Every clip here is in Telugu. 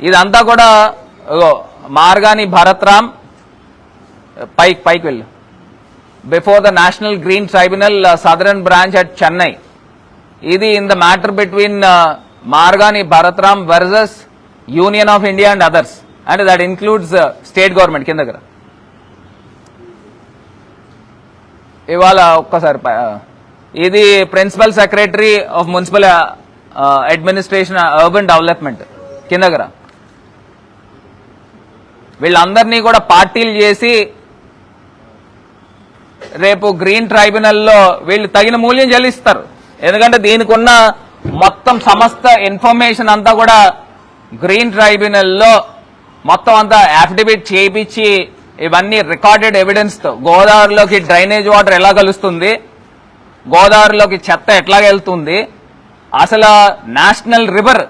ఇదంతా కూడా మార్గాని భరత్రామ్ పైక్ పైకి వెళ్ళు. Before the national green tribunal southern branch at Chennai ఇది in the matter between Margani Bharatram versus union of India and others and that includes state government కింద దగ్గర. ఇవాళ ఒక్కసారి uh, ఇది principal secretary of municipal administration urban development కింద దగ్గర. వీళ్ళందరినీ కూడా పార్టీలు చేసి రేపు గ్రీన్ ట్రైబ్యునల్లో వీళ్ళు తగిన మూల్యం చెల్లిస్తారు. ఎందుకంటే దీనికి ఉన్న మొత్తం సమస్త ఇన్ఫర్మేషన్ అంతా కూడా గ్రీన్ ట్రైబ్యునల్లో మొత్తం అంతా అఫిడవిట్ చేయించి ఇవన్నీ రికార్డెడ్ ఎవిడెన్స్తో గోదావరిలోకి డ్రైనేజ్ వాటర్ ఎలా కలుస్తుంది? గోదావరిలోకి చెత్త ఎట్లా వెళ్తుంది? అసలు నేషనల్ రివర్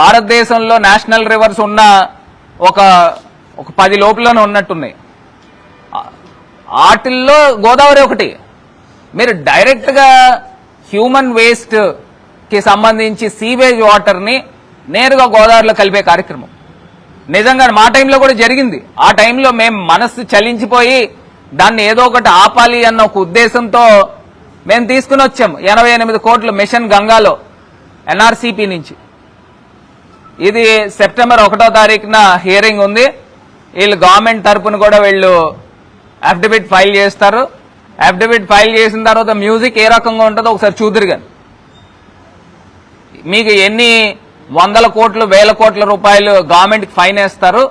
భారతదేశంలో నేషనల్ రివర్స్ ఉన్న ఒక ఒక పది లోపలనే ఉన్నట్టున్నాయి. వాటిల్లో గోదావరి ఒకటి. మీరు డైరెక్ట్గా హ్యూమన్ వేస్ట్కి సంబంధించి సీవేజ్ వాటర్ని నేరుగా గోదావరిలో కలిపే కార్యక్రమం. నిజంగా మా టైంలో కూడా జరిగింది. ఆ టైంలో మేము మనస్సు చలించిపోయి దాన్ని ఏదో ఒకటి ఆపాలి అన్న ఒక ఉద్దేశంతో మేము తీసుకుని వచ్చాము ఎనభై ఎనిమిది కోట్లు మిషన్ గంగాలో ఎన్ఆర్సీపీ నుంచి. ఇది సెప్టెంబర్ ఒకటో తారీఖున హియరింగ్ ఉంది. వీళ్ళు గవర్నమెంట్ తరపున కూడా వీళ్ళు అఫిడవిట్ ఫైల్ చేస్తారు. అఫిడవిట్ ఫైల్ చేసిన తర్వాత మ్యూజిక్ ఏ రకంగా ఉంటుందో ఒకసారి చూదురు కానీ మీకు ఎన్ని వందల కోట్లు వేల కోట్ల రూపాయలు గవర్నమెంట్కి ఫైన్ వేస్తారు.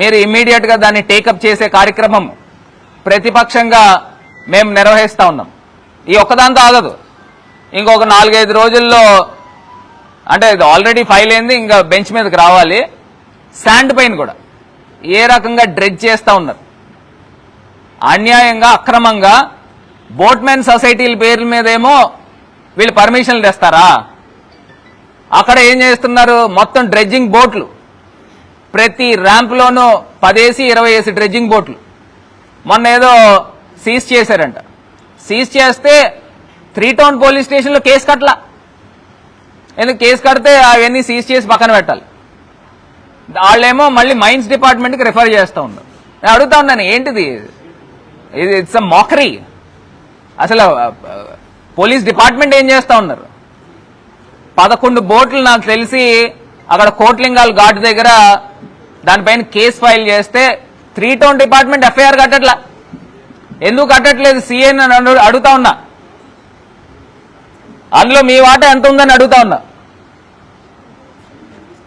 మీరు ఇమ్మీడియట్గా దాన్ని టేకప్ చేసే కార్యక్రమం ప్రతిపక్షంగా మేము నిర్వహిస్తా ఉన్నాం. ఈ ఒక్కదాంతో ఆగదు ఇంకొక నాలుగైదు రోజుల్లో అంటే ఇది ఆల్రెడీ ఫైల్ అయింది ఇంకా బెంచ్ మీదకి రావాలి. శాండ్ పైన కూడా. ఏ రకంగా డ్రెడ్ చేస్తూ ఉన్నారు? అన్యాయంగా అక్రమంగా బోట్మెన్ సొసైటీల పేర్ల మీదేమో వీళ్ళు పర్మిషన్లు తెస్తారా? అక్కడ ఏం చేస్తున్నారు? మొత్తం డ్రెడ్జింగ్ బోట్లు ప్రతి ర్యాంప్లోనూ పదేసి ఇరవై వేసి డ్రెడ్జింగ్ బోట్లు మొన్న ఏదో సీజ్ చేశారంట. సీజ్ చేస్తే త్రీ టౌన్ పోలీస్ స్టేషన్లో కేసు కట్టలా. ఎందుకు కేసు కడితే అవన్నీ సీజ్ చేసి పక్కన పెట్టాలి. వాళ్ళేమో మళ్ళీ మైన్స్ డిపార్ట్మెంట్కి రిఫర్ చేస్తూ ఉన్నారు. నేను అడుగుతా ఉన్నాను ఏంటిది? ఇది ఇట్స్ అ మోకరీ అసలు పోలీస్ డిపార్ట్మెంట్ ఏం చేస్తూ ఉన్నారు? పదకొండు బోట్లు నాకు తెలిసి అక్కడ కోట్లింగాల్ ఘాట్ దగ్గర దానిపైన కేసు ఫైల్ చేస్తే త్రీ టౌన్ డిపార్ట్మెంట్ ఎఫ్ఐఆర్ కట్టట్లా. ఎందుకు కట్టట్లేదు? సీఏ అడుగుతా ఉన్నా. అందులో మీ వాటా ఎంత ఉందని అడుగుతా ఉన్నా.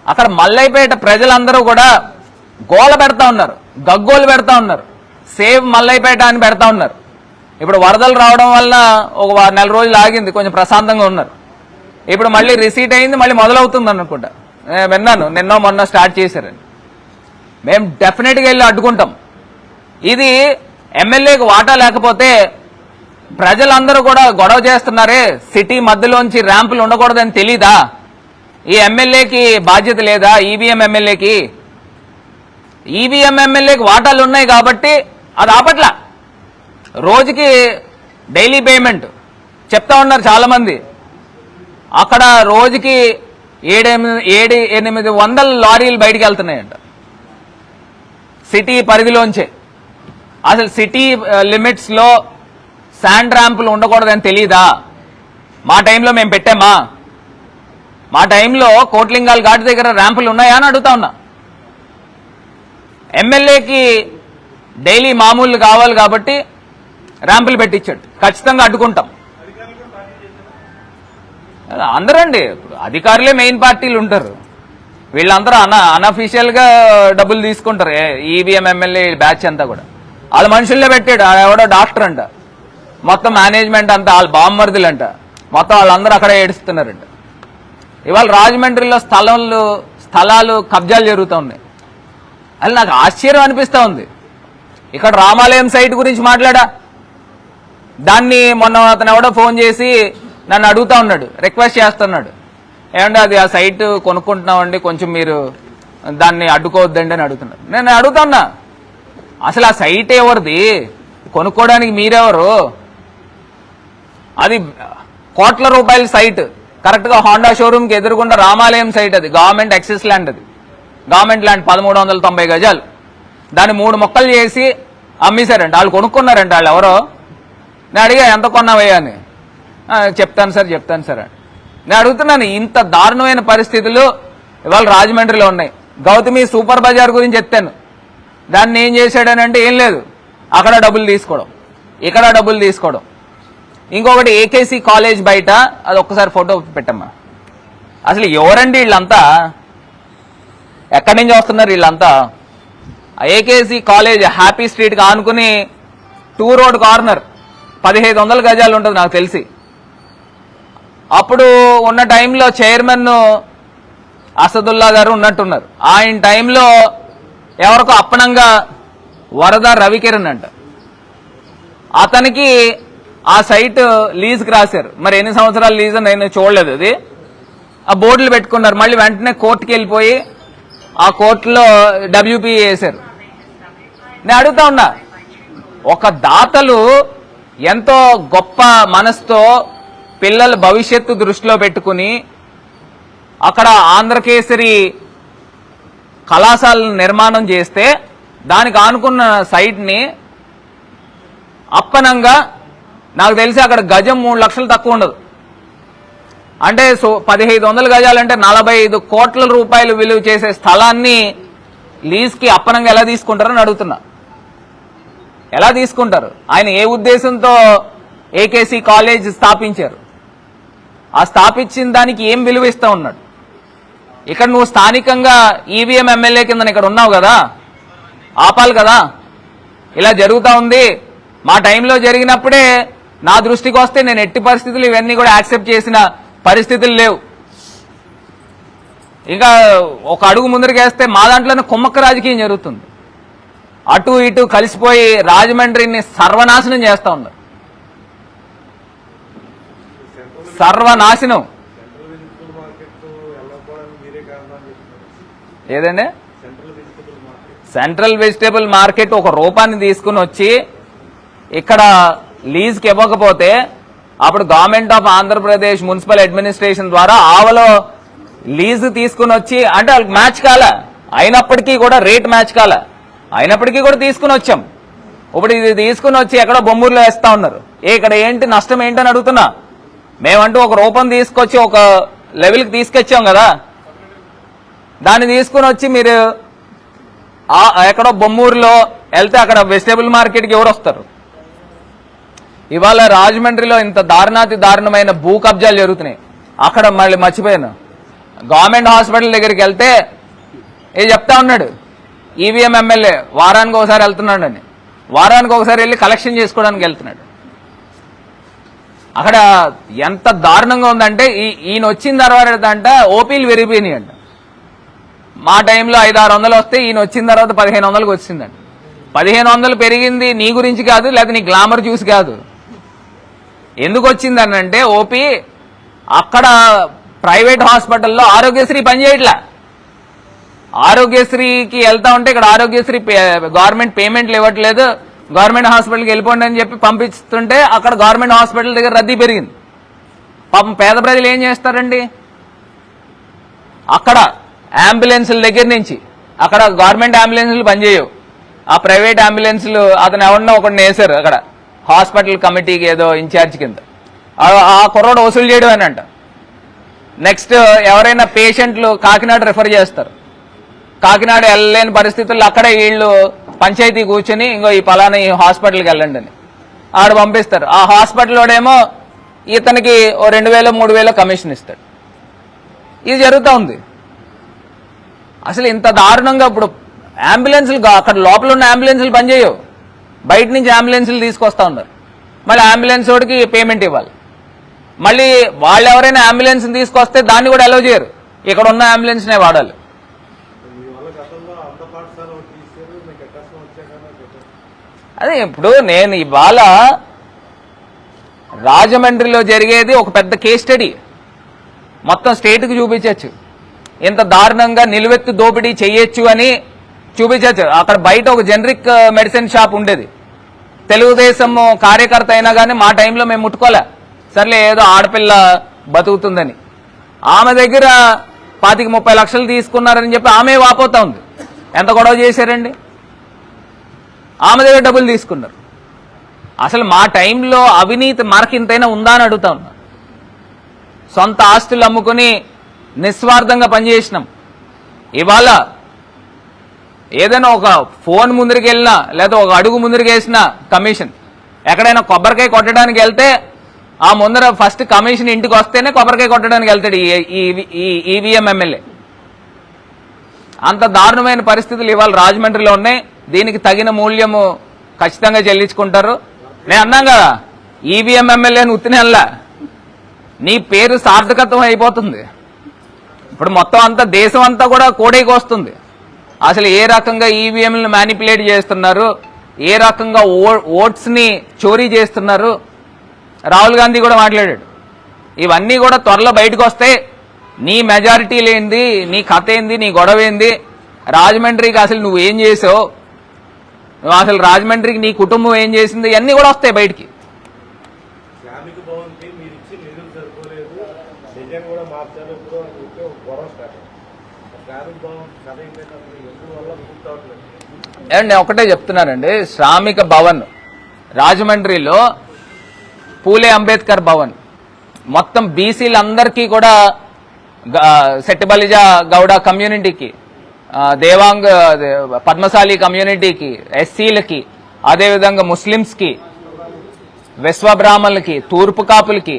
అక్కడ మల్లైపేట ప్రజలందరూ కూడా గోల పెడతా ఉన్నారు గగ్గోలు పెడతా ఉన్నారు. సేవ్ మల్లైపేట అని పెడతా ఉన్నారు. ఇప్పుడు వరదలు రావడం వల్ల ఒక నెల రోజులు ఆగింది కొంచెం ప్రశాంతంగా ఉన్నారు. ఇప్పుడు మళ్ళీ రిసీట్ అయింది మళ్ళీ మొదలవుతుంది అనుకుంటా. నేను విన్నాను నిన్నో మొన్న స్టార్ట్ చేశారని. మేము డెఫినెట్గా వెళ్ళి అడ్డుకుంటాం. ఇది ఎమ్మెల్యేకి వాటా లేకపోతే ప్రజలందరూ కూడా గొడవ చేస్తున్నారే సిటీ మధ్యలోంచి ర్యాంపులు ఉండకూడదని తెలీదా? ఈ ఎమ్మెల్యేకి బాధ్యత లేదా? ఈవీఎం ఎమ్మెల్యేకి ఈవీఎం ఎమ్మెల్యేకి వాటాలు ఉన్నాయి కాబట్టి అది ఆపట్ల. రోజుకి డైలీ పేమెంట్ చెప్తా ఉన్నారు చాలామంది. అక్కడ రోజుకి ఏడెనిమిది ఏడు ఎనిమిది వందల లారీలు బయటికి వెళ్తున్నాయంట. సిటీ పరిధిలోంచే. అసలు సిటీ లిమిట్స్లో శాండ్ ర్యాంపులు ఉండకూడదని తెలీదా? మా టైంలో మేము పెట్టామా? మా టైంలో కోట్లింగాల్ ఘాట్ దగ్గర ర్యాంపులు ఉన్నాయా అని అడుగుతా ఉన్నా. ఎమ్మెల్యేకి డైలీ మామూలు కావాలి కాబట్టి ర్యాంపులు పెట్టించాడు. ఖచ్చితంగా అడ్డుకుంటాం. అందరండి ఇప్పుడు అధికారులే మెయిన్ పార్టీలు ఉంటారు. వీళ్ళందరూ అన అన్అఫీషియల్గా డబ్బులు తీసుకుంటారు. ఈవీఎం ఎమ్మెల్యే బ్యాచ్ అంతా కూడా. వాళ్ళ మనుషుల్లో పెట్టాడు. ఎవడో డాక్టర్ అంట. మొత్తం మేనేజ్మెంట్ అంతా వాళ్ళ బామ్మర్దులంట. అంట మొత్తం వాళ్ళందరూ అక్కడే ఏడుస్తున్నారంట. ఇవాళ రాజమండ్రిలో స్థలంలో స్థలాలు కబ్జాలు జరుగుతూ ఉన్నాయి. అది నాకు ఆశ్చర్యం అనిపిస్తూ ఉంది. ఇక్కడ రామాలయం సైట్ గురించి మాట్లాడా? దాన్ని మొన్న అతను ఎవడో ఫోన్ చేసి నన్ను అడుగుతా ఉన్నాడు రిక్వెస్ట్ చేస్తున్నాడు. ఏమంటే అది ఆ సైట్ కొనుక్కుంటున్నామండి కొంచెం మీరు దాన్ని అడ్డుకోవద్దండి అని అడుగుతున్నాడు. నేను అడుగుతున్నా అసలు ఆ సైట్ ఎవరిది? కొనుక్కోవడానికి మీరెవరు? అది కోట్ల రూపాయల సైట్. కరెక్ట్గా హోండా షోరూమ్కి ఎదురుగుండా రామాలయం సైట్ అది. గవర్నమెంట్ ఎక్సెస్ ల్యాండ్ అది. గవర్నమెంట్ ల్యాండ్ పదమూడు వందల తొంభై గజాలు. దాన్ని మూడు మొక్కలు చేసి అమ్మేశారంట. వాళ్ళు కొనుక్కున్నారంట వాళ్ళు ఎవరో. నేను అడిగా ఎంత కొన్నావయ్యా? అని. చెప్తాను సార్ చెప్తాను సార్ అని. నేను అడుగుతున్నాను ఇంత దారుణమైన పరిస్థితులు ఇవాళ రాజమండ్రిలో ఉన్నాయి. గౌతమి సూపర్ బజార్ గురించి చెప్తాను. దాన్ని ఏం చేశాడనంటే ఏం లేదు. అక్కడ డబ్బులు తీసుకోవడం. ఇక్కడ డబ్బులు తీసుకోవడం. ఇంకొకటి ఏకేసీ కాలేజ్ బయట అది ఒక్కసారి ఫోటో పెట్టమ్మా. అసలు ఎవరండి వీళ్ళంతా? ఎక్కడి నుంచి వస్తున్నారు వీళ్ళంతా? ఏకేసీ కాలేజ్ హ్యాపీ స్ట్రీట్కి ఆనుకుని టూ రోడ్ కార్నర్ పదిహేను వందల గజాలు ఉంటుంది నాకు తెలిసి. అప్పుడు ఉన్న టైంలో చైర్మన్ అసదుల్లా గారు ఉన్నట్టున్నారు. ఆయన టైంలో ఎవరికో అప్పనంగా వరద రవికిరణ్ అంట. అతనికి ఆ సైట్ లీజ్కి రాశారు. మరి ఎన్ని సంవత్సరాలు లీజ్ నేను చూడలేదు అది. ఆ బోర్డులు పెట్టుకున్నారు. మళ్ళీ వెంటనే కోర్టుకి వెళ్ళిపోయి ఆ కోర్టులో డబ్ల్యూపీ వేశారు. నేను అడుగుతా ఉన్నా ఒక దాతలు ఎంతో గొప్ప మనసుతో పిల్లల భవిష్యత్తు దృష్టిలో పెట్టుకుని అక్కడ ఆంధ్రకేసరి కళాశాలను నిర్మాణం చేస్తే దానికి ఆనుకున్న సైట్ని అప్పనంగా నాకు తెలిసి అక్కడ గజం మూడు లక్షలు తక్కువ ఉండదు. అంటే సో పదిహేను వందల గజాలంటే నలభై ఐదు కోట్ల రూపాయలు విలువ చేసే స్థలాన్ని లీజ్కి అప్పనంగా ఎలా తీసుకుంటారని అడుగుతున్నా. ఎలా తీసుకుంటారు? ఆయన ఏ ఉద్దేశంతో ఏకేసీ కాలేజ్ స్థాపించారు? ఆ స్థాపించిన దానికి ఏం విలువ ఇస్తా ఉన్నాడు? ఇక్కడ నువ్వు స్థానికంగా ఈవీఎం ఎమ్మెల్యే కింద ఇక్కడ ఉన్నావు కదా? ఆపాలి కదా? ఇలా జరుగుతూ ఉంది. మా టైంలో జరిగినప్పుడే నా దృష్టికి వస్తే నేను ఎట్టి పరిస్థితులు ఇవన్నీ కూడా యాక్సెప్ట్ చేసిన పరిస్థితులు లేవు. ఇంకా ఒక అడుగు ముందరికేస్తే మా దాంట్లోనే కుమ్మక్క రాజకీయం జరుగుతుంది. అటు ఇటు కలిసిపోయి రాజమండ్రిని సర్వనాశనం చేస్తా ఉన్నారు. సర్వనాశనం. ఏదండి? సెంట్రల్ సెంట్రల్ వెజిటేబుల్ మార్కెట్ ఒక రూపాన్ని తీసుకుని వచ్చి ఇక్కడ లీజ్కి ఇవ్వకపోతే అప్పుడు government of Andhra Pradesh municipal administration ద్వారా ఆవలో లీజ్ తీసుకుని వచ్చి అంటే వాళ్ళకి మ్యాచ్ కాల. అయినప్పటికీ కూడా రేట్ మ్యాచ్ కాల. అయినప్పటికీ కూడా తీసుకుని వచ్చాం. ఇప్పుడు ఇది తీసుకుని వచ్చి ఎక్కడో బొమ్మూరులో వేస్తా ఉన్నారు. ఏ ఇక్కడ ఏంటి నష్టం ఏంటని అడుగుతున్నా. మేమంటూ ఒక రూపం తీసుకొచ్చి ఒక లెవెల్కి తీసుకొచ్చాం కదా. దాన్ని తీసుకుని వచ్చి మీరు ఎక్కడో బొమ్మూరులో వెళ్తే అక్కడ వెజిటేబుల్ మార్కెట్కి ఎవరు వస్తారు? ఇవాళ రాజమండ్రిలో ఇంత దారుణాతి దారుణమైన భూ కబ్జాలు జరుగుతున్నాయి. అక్కడ మళ్ళీ మర్చిపోయాను. గవర్నమెంట్ హాస్పిటల్ దగ్గరికి వెళ్తే ఏ చెప్తా ఉన్నాడు. ఈవీఎం ఎమ్మెల్యే వారానికి ఒకసారి వెళ్తున్నాడు అని వారానికి ఒకసారి వెళ్ళి కలెక్షన్ చేసుకోవడానికి వెళ్తున్నాడు. అక్కడ ఎంత దారుణంగా ఉందంటే ఈ- ఈయన వచ్చిన తర్వాత అంట ఓపీలు విరిగిపోయినాయి అంట మా టైంలో ఐదు ఆరు వందలు వస్తే ఈయన వచ్చిన తర్వాత పదిహేను వందలకు వచ్చిందండి పదిహేను వందలు పెరిగింది నీ గురించి కాదు లేదా నీ గ్లామర్ చూసి కాదు. ఎందుకు వచ్చిందని ఓపీ అక్కడ ప్రైవేట్ హాస్పిటల్లో ఆరోగ్యశ్రీ పనిచేయట్లా. ఆరోగ్యశ్రీకి వెళ్తా ఉంటే ఇక్కడ ఆరోగ్యశ్రీ గవర్నమెంట్ పేమెంట్లు ఇవ్వట్లేదు. గవర్నమెంట్ హాస్పిటల్కి వెళ్ళిపోండి అని చెప్పి పంపిస్తుంటే అక్కడ గవర్నమెంట్ హాస్పిటల్ దగ్గర రద్దీ పెరిగింది. పాపం పేద ప్రజలు ఏం చేస్తారండి? అక్కడ అంబులెన్సుల దగ్గర నుంచి అక్కడ గవర్నమెంట్ అంబులెన్సులు పనిచేయవు. ఆ ప్రైవేట్ అంబులెన్సులు అతను ఎవరినో ఒకడిని వేశారు అక్కడ. హాస్పిటల్ కమిటీకి ఏదో ఇన్ఛార్జ్ కింద. ఆ- కుర్రోడు వసూలు చేయడం అని అంట నెక్స్ట్ ఎవరైనా పేషెంట్లు కాకినాడ రిఫర్ చేస్తారు. కాకినాడ వెళ్ళలేని పరిస్థితుల్లో అక్కడే వీళ్ళు పంచాయతీ కూర్చొని ఇంకో ఈ పలానా ఈ హాస్పిటల్కి వెళ్ళండి అని. ఆడు పంపిస్తారు. ఆ హాస్పిటల్లోడేమో ఇతనికి ఓ రెండు వేలు మూడు వేలు కమిషన్ ఇస్తాడు. ఇది జరుగుతూ ఉంది. అసలు ఇంత దారుణంగా ఇప్పుడు అంబులెన్స్లు అక్కడ లోపల ఉన్న అంబులెన్సులు పనిచేయవు. బయట నుంచి అంబులెన్సులు తీసుకొస్తా ఉన్నారు. మళ్ళీ అంబులెన్స్ వాడికి పేమెంట్ ఇవ్వాలి. మళ్ళీ వాళ్ళు ఎవరైనా అంబులెన్స్ తీసుకొస్తే దాన్ని కూడా అలౌ చేయరు. ఇక్కడ ఉన్న అంబులెన్స్నే వాడాలి. అదే ఇప్పుడు నేను ఇవాళ రాజమండ్రిలో జరిగేది ఒక పెద్ద కేస్ స్టడీ మొత్తం స్టేట్కి చూపించవచ్చు ఇంత దారుణంగా నిలువెత్తు దోపిడీ చేయొచ్చు అని చూపించచ్చు అక్కడ బయట ఒక జనరిక్ మెడిసిన్ షాప్ ఉండేది. తెలుగుదేశం కార్యకర్త అయినా కానీ మా టైంలో మేము ముట్టుకోలే. సర్లే ఏదో ఆడపిల్ల బతుకుతుందని. ఆమె దగ్గర పాతిక ముప్పై లక్షలు తీసుకున్నారని చెప్పి ఆమె వాపోతా ఉంది. ఎంత గొడవ చేశారండి? ఆమె దగ్గర డబ్బులు తీసుకున్నారు. అసలు మా టైంలో అవినీతి మనకింతైనా ఉందా అని అడుగుతా ఉన్నా. సొంత ఆస్తులు అమ్ముకుని నిస్వార్థంగా పనిచేసినాం. ఇవాళ ఏదైనా ఒక ఫోన్ ముందరికి వెళ్ళినా లేదా ఒక అడుగు ముందరికి వేసిన కమిషన్. ఎక్కడైనా కొబ్బరికాయ కొట్టడానికి వెళ్తే ఆ ముందర ఫస్ట్ కమిషన్ ఇంటికి వస్తేనే కొబ్బరికాయ కొట్టడానికి వెళ్తాడు ఈ- ఈ ఈవీఎం ఎమ్మెల్యే. అంత దారుణమైన పరిస్థితులు ఇవాళ రాజమండ్రిలో ఉన్నాయి. దీనికి తగిన మూల్యము ఖచ్చితంగా చెల్లించుకుంటారు. నేను అన్నాం కదా ఈవీఎం ఎమ్మెల్యే అని ఉత్తినల్లా నీ పేరు సార్థకత్వం అయిపోతుంది. ఇప్పుడు మొత్తం అంతా దేశం అంతా కూడా కోడైకి వస్తుంది. అసలు ఏ రకంగా ఈవీఎంలను మ్యానిపులేట్ చేస్తున్నారు? ఏ రకంగా ఓ- ఓట్స్ని చోరీ చేస్తున్నారు? రాహుల్ గాంధీ కూడా మాట్లాడాడు. ఇవన్నీ కూడా త్వరలో బయటకు వస్తే నీ మెజారిటీ లేనిది నీ కథ ఏంది నీ గొడవ ఏంది? రాజమండ్రికి అసలు నువ్వు ఏం చేసావు? నువ్వు అసలు రాజమండ్రికి నీ కుటుంబం ఏం చేసింది? ఇవన్నీ కూడా వస్తాయి బయటికి. కూడా నేను ఒకటే చెప్తున్నానండి. శ్రామిక భవన్ రాజమండ్రిలో పూలే అంబేద్కర్ భవన్. మొత్తం బీసీలందరికీ కూడా సెట్టిబలిజ గౌడ కమ్యూనిటీకి దేవాంగ్ పద్మశాలి కమ్యూనిటీకి ఎస్సీలకి అదేవిధంగా ముస్లిమ్స్కి విశ్వబ్రాహ్మణులకి తూర్పు కాపులకి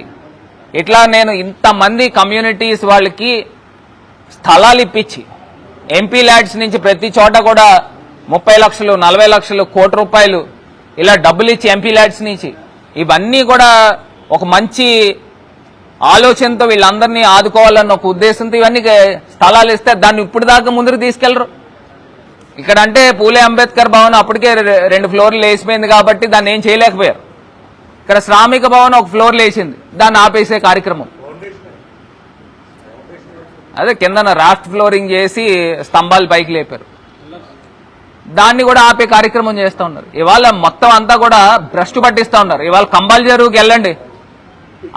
ఇట్లా నేను ఇంతమంది కమ్యూనిటీస్ వాళ్ళకి స్థలాలు ఇప్పించి ఎంపీ ల్యాడ్స్ నుంచి ప్రతి చోట కూడా ముప్పై లక్షలు నలభై లక్షలు కోటి రూపాయలు ఇలా డబ్బులు ఇచ్చి ఎంపీ ల్యాడ్స్ నుంచి. ఇవన్నీ కూడా ఒక మంచి ఆలోచనతో వీళ్ళందరినీ ఆదుకోవాలన్న ఒక ఉద్దేశంతో ఇవన్నీ స్థలాలు ఇస్తే దాన్ని ఇప్పుడు దాకా ముందుకు తీసుకెళ్ళరు ఇక్కడ అంటే పూలే అంబేద్కర్ భవన్ అప్పటికే రెండు ఫ్లోర్లు వేసిపోయింది కాబట్టి దాన్ని ఏం చేయలేకపోయారు. ఇక్కడ శ్రామిక భవన్ ఒక ఫ్లోర్ లేచింది దాన్ని ఆపేసే కార్యక్రమం. అదే కిందన రాఫ్ట్ ఫ్లోరింగ్ చేసి స్తంభాలు పైకి లేపారు. దాన్ని కూడా ఆపే కార్యక్రమం చేస్తూ ఉన్నారు. ఇవాళ మొత్తం అంతా కూడా భ్రష్ పట్టిస్తూ ఉన్నారు. ఇవాళ కంబాల్ చెరువుకి వెళ్ళండి.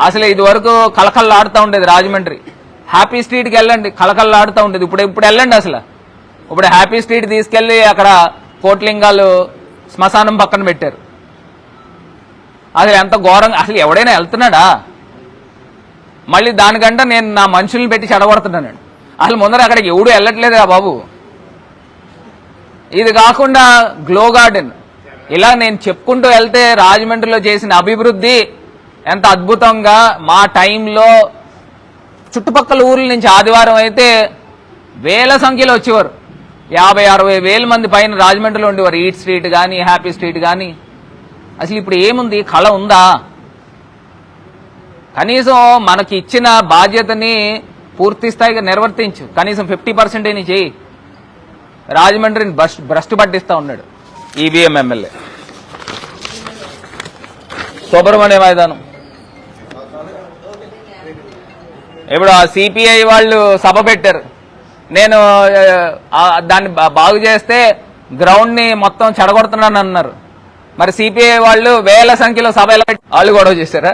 అసలు ఇది వరకు కలకల్లాడుతూ ఉండేది రాజమండ్రి. హ్యాపీ స్ట్రీట్కి వెళ్ళండి. కలకల్లాడుతూ ఉండేది. ఇప్పుడు ఇప్పుడు వెళ్ళండి అసలు. ఇప్పుడు హ్యాపీ స్ట్రీట్ తీసుకెళ్ళి అక్కడ కోట్లింగాలు శ్మశానం పక్కన పెట్టారు. అసలు ఎంత ఘోరంగా అసలు ఎవడైనా వెళ్తున్నాడా? మళ్ళీ దానికంటే నేను నా మనుషుల్ని పెట్టి చెడగొడుతున్నానండి అసలు ముందర అక్కడికి ఎవడు వెళ్ళట్లేదురా బాబు. ఇది కాకుండా గ్లో గార్డెన్. ఇలా నేను చెప్పుకుంటూ వెళ్తే రాజమండ్రిలో చేసిన అభివృద్ధి ఎంత అద్భుతంగా మా టైంలో చుట్టుపక్కల ఊర్ల నుంచి ఆదివారం అయితే వేల సంఖ్యలో వచ్చేవారు. యాభై అరవై వేల మంది పైన రాజమండ్రిలో ఉండేవారు. ఈట్ స్ట్రీట్ కానీ హ్యాపీ స్ట్రీట్ కానీ అసలు ఇప్పుడు ఏముంది? కళ ఉందా? కనీసం మనకి ఇచ్చిన బాధ్యతని పూర్తి స్థాయిగా నిర్వర్తించు. కనీసం ఫిఫ్టీ పర్సెంట్ అయినా చేయి. రాజమండ్రిని బస్ భ్రష్టు పట్టిస్తా ఉన్నాడు ఈవీఎం ఎమ్మెల్యే. సుబ్రహ్మణ్య మైదానం. ఇప్పుడు ఆ సిపిఐ వాళ్ళు సభ పెట్టారు. నేను దాన్ని బాగు చేస్తే గ్రౌండ్ని మొత్తం చెడగొడుతున్నాను అన్నారు మరి సిపిఐ వాళ్ళు వేల సంఖ్యలో సభ ఎలా వాళ్ళు గొడవ చేశారా?